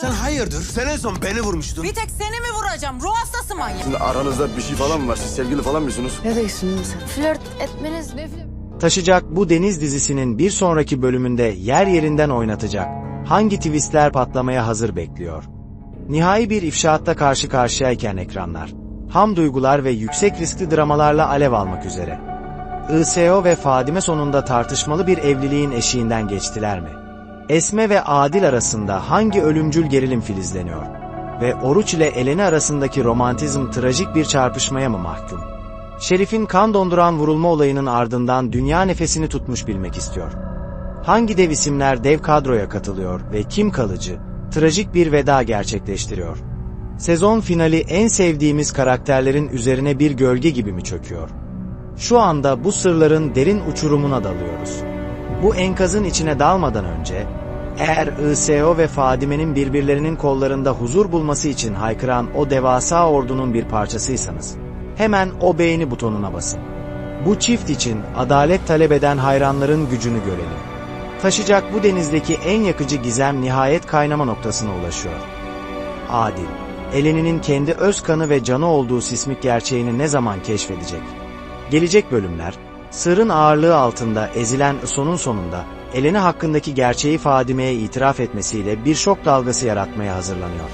Sen hayırdır? Sen en son beni vurmuştun. Bir tek seni mi vuracağım? Ruh hastası manyak. Şimdi aranızda bir şey falan mı var? Siz sevgili falan mısınız? Ne diyorsun sen? Flört etmeniz ne flört? Taşacak bu Deniz dizisinin bir sonraki bölümünde yer yerinden oynatacak. Hangi twistler patlamaya hazır bekliyor? Nihai bir ifşaatta karşı karşıyayken ekranlar, ham duygular ve yüksek riskli dramalarla alev almak üzere. ISO ve Fadime sonunda tartışmalı bir evliliğin eşiğinden geçtiler mi? Esme ve Adil arasında hangi ölümcül gerilim filizleniyor? Ve Oruç ile Eleni arasındaki romantizm trajik bir çarpışmaya mı mahkum? Şerif'in kan donduran vurulma olayının ardından dünya nefesini tutmuş bilmek istiyor. Hangi dev isimler dev kadroya katılıyor ve kim kalıcı, trajik bir veda gerçekleştiriyor? Sezon finali en sevdiğimiz karakterlerin üzerine bir gölge gibi mi çöküyor? Şu anda bu sırların derin uçurumuna dalıyoruz. Bu enkazın içine dalmadan önce, eğer ISO ve Fadime'nin birbirlerinin kollarında huzur bulması için haykıran o devasa ordunun bir parçasıysanız, hemen o beğeni butonuna basın. Bu çift için adalet talep eden hayranların gücünü görelim. Taşacak bu denizdeki en yakıcı gizem nihayet kaynama noktasına ulaşıyor. Adil, Eleni'nin kendi öz kanı ve canı olduğu sismik gerçeğini ne zaman keşfedecek? Gelecek bölümler, sırrın ağırlığı altında ezilen sonun sonunda Eleni hakkındaki gerçeği Fadime'ye itiraf etmesiyle bir şok dalgası yaratmaya hazırlanıyor.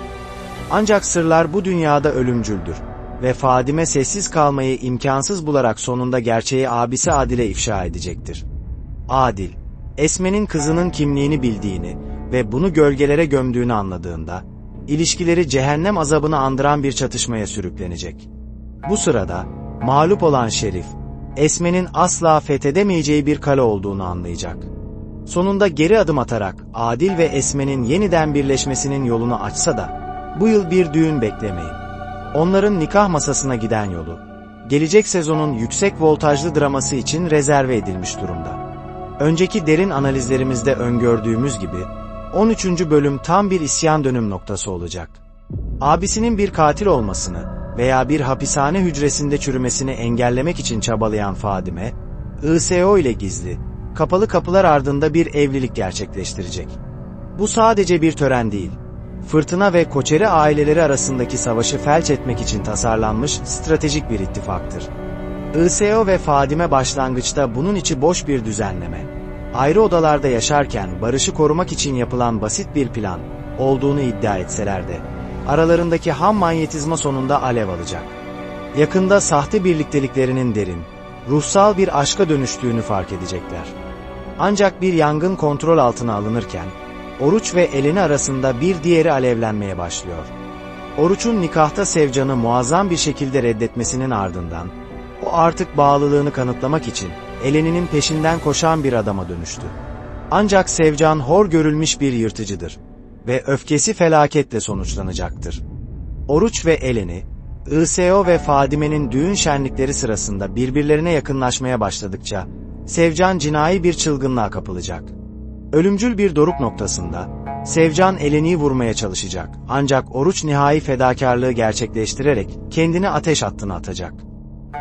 Ancak sırlar bu dünyada ölümcüldür ve Fadime sessiz kalmayı imkansız bularak sonunda gerçeği abisi Adil'e ifşa edecektir. Adil, Esme'nin kızının kimliğini bildiğini ve bunu gölgelere gömdüğünü anladığında, ilişkileri cehennem azabını andıran bir çatışmaya sürüklenecek. Bu sırada, mağlup olan Şerif, Esme'nin asla fethedemeyeceği bir kale olduğunu anlayacak. Sonunda geri adım atarak Adil ve Esme'nin yeniden birleşmesinin yolunu açsa da, bu yıl bir düğün beklemeyin. Onların nikah masasına giden yolu, gelecek sezonun yüksek voltajlı draması için rezerve edilmiş durumda. Önceki derin analizlerimizde öngördüğümüz gibi, 13. bölüm tam bir isyan dönüm noktası olacak. Abisinin bir katil olmasını veya bir hapishane hücresinde çürümesini engellemek için çabalayan Fadime, ISO ile gizli, kapalı kapılar ardında bir evlilik gerçekleştirecek. Bu sadece bir tören değil, Fırtına ve Koçeri aileleri arasındaki savaşı felç etmek için tasarlanmış stratejik bir ittifaktır. ISO ve Fadime başlangıçta bunun içi boş bir düzenleme. Ayrı odalarda yaşarken barışı korumak için yapılan basit bir plan olduğunu iddia etseler de, aralarındaki ham manyetizma sonunda alev alacak. Yakında sahte birlikteliklerinin derin, ruhsal bir aşka dönüştüğünü fark edecekler. Ancak bir yangın kontrol altına alınırken, Oruç ve Eleni arasında bir diğeri alevlenmeye başlıyor. Oruç'un nikahta Sevcan'ı muazzam bir şekilde reddetmesinin ardından, o artık bağlılığını kanıtlamak için Eleni'nin peşinden koşan bir adama dönüştü. Ancak Sevcan hor görülmüş bir yırtıcıdır ve öfkesi felaketle sonuçlanacaktır. Oruç ve Eleni, ISO ve Fadime'nin düğün şenlikleri sırasında birbirlerine yakınlaşmaya başladıkça, Sevcan cinayi bir çılgınlığa kapılacak. Ölümcül bir doruk noktasında, Sevcan Eleni'yi vurmaya çalışacak. Ancak Oruç nihai fedakarlığı gerçekleştirerek kendini ateş hattına atacak.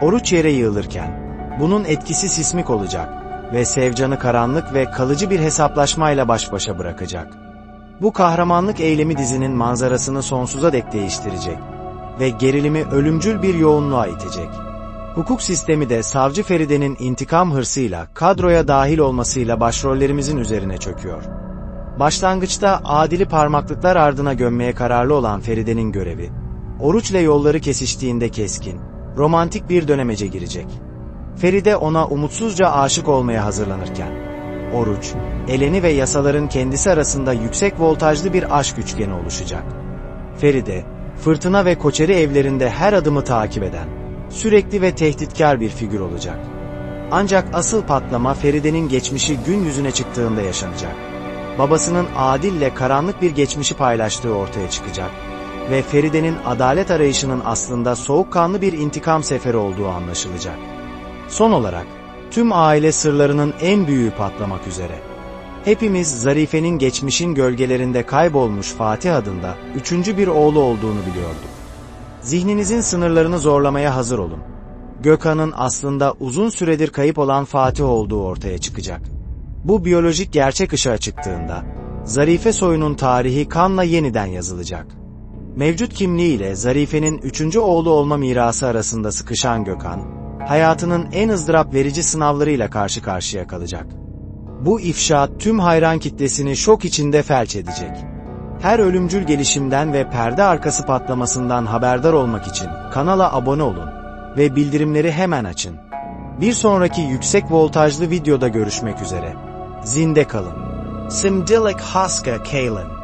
Oruç yere yığılırken, bunun etkisi sismik olacak ve Sevcan'ı karanlık ve kalıcı bir hesaplaşmayla baş başa bırakacak. Bu kahramanlık eylemi dizinin manzarasını sonsuza dek değiştirecek ve gerilimi ölümcül bir yoğunluğa itecek. Hukuk sistemi de savcı Feride'nin intikam hırsıyla kadroya dahil olmasıyla başrollerimizin üzerine çöküyor. Başlangıçta adili parmaklıklar ardına gömmeye kararlı olan Feride'nin görevi, Oruç'la yolları kesiştiğinde keskin, romantik bir dönemece girecek. Feride ona umutsuzca aşık olmaya hazırlanırken, Oruç, Eleni ve yasaların kendisi arasında yüksek voltajlı bir aşk üçgeni oluşacak. Feride, fırtına ve koçeri evlerinde her adımı takip eden, sürekli ve tehditkar bir figür olacak. Ancak asıl patlama Feride'nin geçmişi gün yüzüne çıktığında yaşanacak. Babasının Adil'le karanlık bir geçmişi paylaştığı ortaya çıkacak ve Feride'nin adalet arayışının aslında soğukkanlı bir intikam seferi olduğu anlaşılacak. Son olarak, tüm aile sırlarının en büyüğü patlamak üzere. Hepimiz Zarife'nin geçmişin gölgelerinde kaybolmuş Fatih adında üçüncü bir oğlu olduğunu biliyorduk. Zihninizin sınırlarını zorlamaya hazır olun. Gökhan'ın aslında uzun süredir kayıp olan Fatih olduğu ortaya çıkacak. Bu biyolojik gerçek ışığa çıktığında, Zarife Soy'un tarihi kanla yeniden yazılacak. Mevcut kimliğiyle Zarife'nin üçüncü oğlu olma mirası arasında sıkışan Gökhan, hayatının en ızdırap verici sınavlarıyla karşı karşıya kalacak. Bu ifşaat tüm hayran kitlesini şok içinde felç edecek. Her ölümcül gelişimden ve perde arkası patlamasından haberdar olmak için kanala abone olun ve bildirimleri hemen açın. Bir sonraki yüksek voltajlı videoda görüşmek üzere. Zinde kalın. Simdilik Haska Kalen